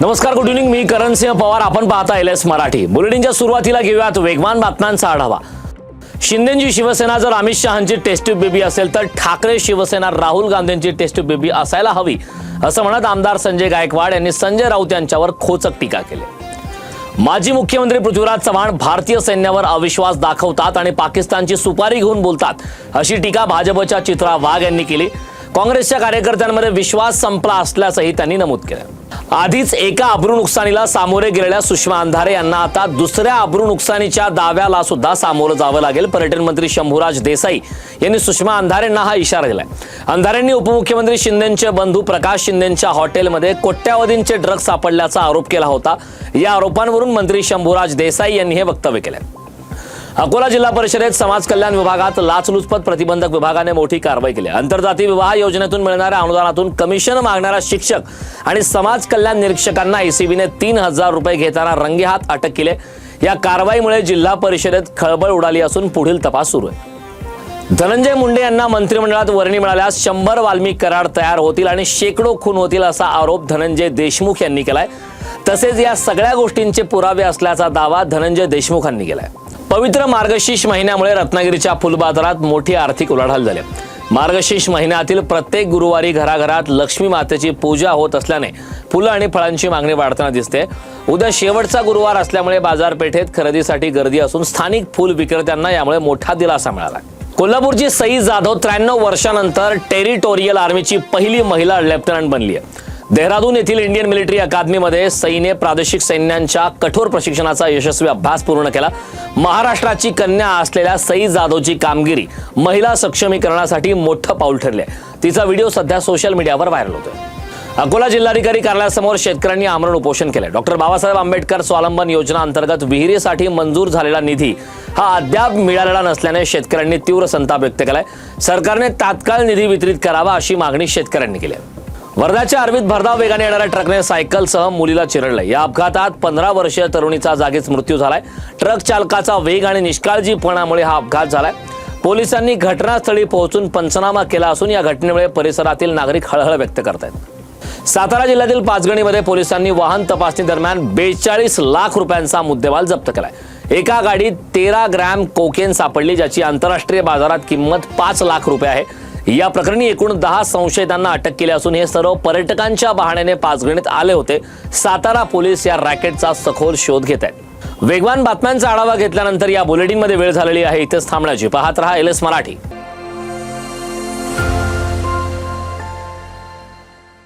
नमस्कार good evening मी करण सिंह पवार. आपण पाहता एल एस मराठी. बुलेटिनच्या सुरुवातीला घेऊयात वेगवान बातम्यांचा आढावा. शिंदेची शिवसेना जर अमित शहाची टेस्ट बेबी असेल तर ठाकरे शिवसेना राहुल गांधींची टेस्ट बेबी असायला हवी असं म्हणत आमदार संजय गायकवाड यांनी संजय राऊत यांच्यावर खोचक टीका केली. माजी मुख्यमंत्री पृथ्वीराज चव्हाण भारतीय सैन्यावर अविश्वास दाखवतात आणि पाकिस्तानची सुपारी घेऊन बोलतात अशी टीका भाजपच्या चित्रा वाघ यांनी केली. काँग्रेसच्या कार्यकर्त्यांमध्ये विश्वास संपला असल्याचंही त्यांनी नमूद केलं. आधीच एका अब्रू नुकसानीला सामोरे गेलेल्या सुषमा अंधारे यांना आता दुसऱ्या अब्रू नुकसानीच्या दाव्याला सुद्धा सामोरं जावं लागेल. पर्यटन मंत्री शंभूराज देसाई यांनी सुषमा अंधारेंना हा इशारा दिलाय. अंधारेंनी उपमुख्यमंत्री शिंदेचे बंधू प्रकाश शिंदेच्या हॉटेलमध्ये कोट्यावधींचे ड्रग्ज सापडल्याचा आरोप केला होता. या आरोपांवरून मंत्री शंभूराज देसाई यांनी हे वक्तव्य केलंय. अकोला जिल्हा परिषदेत समाज कल्याण विभागात लाचलुचपत प्रतिबंधक विभागाने मोठी कारवाई केली. आंतरजातीय विवाह योजनेतून मिळणाऱ्या अनुदानातून कमिशन मागणाऱ्या शिक्षक आणि समाज कल्याण निरीक्षकांना एसीबीने तीन हजार रुपये घेताना रंगेहात अटक केले. या कारवाईमुळे जिल्हा परिषदेत खळबळ उडाली असून पुढील तपास सुरू आहे. धनंजय मुंडे यांना मंत्रिमंडळात वर्णी मिळाल्यास शंभर वाल्मिक करार तयार होतील आणि शेकडो खून होतील असा आरोप धनंजय देशमुख यांनी केलाय. तसेच या सगळ्या गोष्टींचे पुरावे असल्याचा दावा धनंजय देशमुखांनी केलाय. पवित्र मार्गशीर्ष महिन्यामुळे रत्नागिरीच्या फुलबाजारात मोठी आर्थिक उलाढाल झाली. मार्गशीर्ष महिन्यातील प्रत्येक गुरुवारी घराघरात लक्ष्मी मातेची पूजा होत असल्याने फुलं आणि फळांची मागणी वाढताना दिसते. उद्या शेवटचा गुरुवार असल्यामुळे बाजारपेठेत खरेदीसाठी गर्दी असून स्थानिक फुल विक्रेत्यांना यामुळे मोठा दिलासा मिळाला. कोल्हापूरची सई जाधव त्र्याण्णव वर्षानंतर टेरिटोरियल आर्मीची पहिली महिला लेफ्टनंट बनली आहे देहरादून येथील इंडियन मिलिटरी अकादमीमध्ये सईने प्रादेशिक सैन्यांच्या कठोर प्रशिक्षणाचा यशस्वी अभ्यास पूर्ण केला. महाराष्ट्राची कन्या असलेल्या सई जाधवची कामगिरी महिला सक्षमीकरणासाठी मोठं पाऊल ठरले तिचा व्हिडिओ सध्या सोशल मीडियावर व्हायरल होतोय. अकोला जिल्हाधिकारी कार्यालयासमोर शेतकऱ्यांनी आमरण उपोषण केले डॉक्टर बाबासाहेब आंबेडकर स्वावलंबन योजना अंतर्गत विहिरीसाठी मंजूर झालेला निधी हा अद्याप मिळालेला नसल्याने शेतकऱ्यांनी तीव्र संताप व्यक्त केलाय. सरकारने तात्काळ निधी वितरित करावा अशी मागणी शेतकऱ्यांनी केली आहे. वर्ध्याच्या आर्वीत भरधाव वेगाने येणाऱ्या ट्रकने सायकलसह मुलीला चिरडलं. या अपघातात पंधरा वर्षीय तरुणीचा जागीच मृत्यू झालाय. ट्रक चालकाचा वेग आणि निष्काळजीपणामुळे हा अपघात झालाय. पोलिसांनी घटनास्थळी पोहोचून पंचनामा केला असून या घटनेमुळे परिसरातील नागरिक हळहळ व्यक्त करतायत. सातारा जिल्ह्यातील पाचगणीमध्ये पोलिसांनी वाहन तपासणी दरम्यान बेचाळीस लाख रुपयांचा मुद्देमाल जप्त केलाय. एका गाडीत तेरा ग्रॅम कोकेन सापडली ज्याची आंतरराष्ट्रीय बाजारात किंमत पाच लाख रुपये आहे. या प्रकरणी एकूण दहा संशयितांना अटक केली असून हे सर्व पर्यटकांच्या बहाण्याने पाचगणीत आले होते. सातारा पोलीस या रॅकेटचा सखोल शोध घेत आहेत. वेगवान बातम्यांचा आढावा घेतल्यानंतर या बुलेटिनमध्ये वेळ झालेली आहे. इथेच थांबण्याची. पाहत रहा एल एस मराठी.